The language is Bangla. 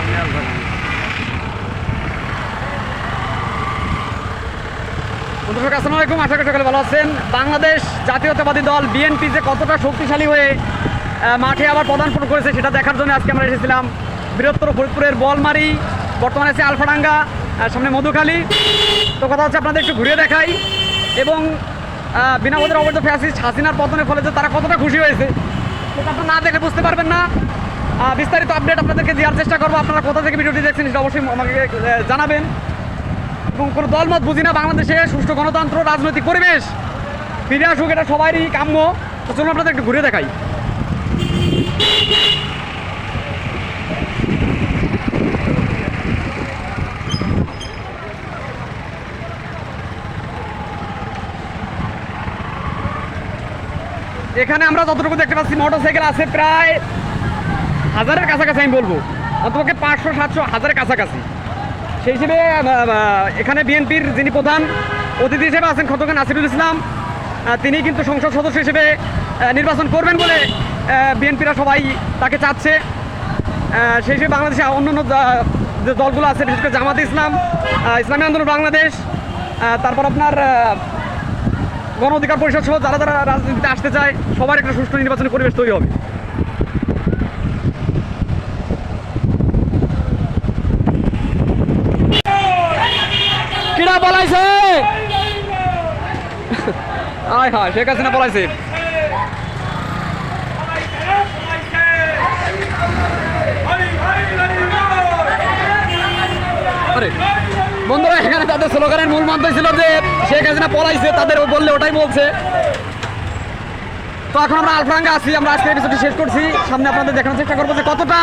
আলফা আসসালামু আলাইকুম। আশা করি সকলে ভালো আছেন। বাংলাদেশ জাতীয়তাবাদী দল বিএনপি যে কতটা শক্তিশালী হয়ে মাঠে আবার পদার্পণ করেছে সেটা দেখার জন্য আজকে আমরা এসেছিলাম। বৃহত্তর ফরিদপুরের বলমারি বর্তমানে আছে আলফাডাঙ্গা সামনে মধুখালী। তো কথা হচ্ছে আপনাদের একটু ঘুরিয়ে দেখাই। এবং আহ, বিনা বোধের অবৈধ ফ্যাসিস্ট হাসিনার পতনের ফলে যে তারা কতটা খুশি হয়েছে সেটা আপনারা না দেখে বুঝতে পারবেন না। বিস্তারিত আপডেট আপনাদেরকে দেওয়ার চেষ্টা করব। আপনারা কোথা থেকে ভিডিওটি দেখছেন সেটা অবশ্যই আমাকে জানাবেন। এবং কোনো দলমত বুঝি না, বাংলাদেশে সুষ্ঠু গণতন্ত্র, রাজনৈতিক পরিবেশ। ফিরে আসুক, এটা সবারই কাম্য। তো চলুন আপনাদের একটু ঘুরে দেখাই। এখানে আমরা যতটুকু দেখতে পাচ্ছি মোটরসাইকেল আছে প্রায় হাজারের কাছাকাছি আমি বলব। অন্তত পাঁচশো, সাতশো, হাজারের কাছাকাছি। সেই হিসেবে এখানে বিএনপির যিনি প্রধান অতিথি হিসেবে আছেন খতকান নাসিরুল ইসলাম তিনি কিন্তু সংসদ সদস্য হিসেবে নির্বাচন করবেন বলে বিএনপিরা সবাই তাকে চাচ্ছে। সেই হিসেবে বাংলাদেশে অন্যান্য যে দলগুলো আছে, বিশেষ করে জামাতে ইসলাম ইসলামী আন্দোলন বাংলাদেশ তারপর আপনার গণ অধিকার পরিষদ সহ যারা যারা রাজনীতিতে আসতে চায়, সবার একটা সুষ্ঠু নির্বাচনী পরিবেশ তৈরি হবে। কিরা বলাইছে আয় হ্যাঁ শেখ হাসিনা বলাইছে আরে বন্ধুরা এখানে তাদের স্লোগানের মূল মন্ত্র ছিল যে শেখ হাসিনা পলাইছে তাদের বললে ওটাই বলছে। তো এখন আমরা আলফ্রাঙ্গা আছি আমরা আজকে এপিসোডটি শেষ করছি। সামনে আপনাদের দেখানোর চেষ্টা করব যে কতটা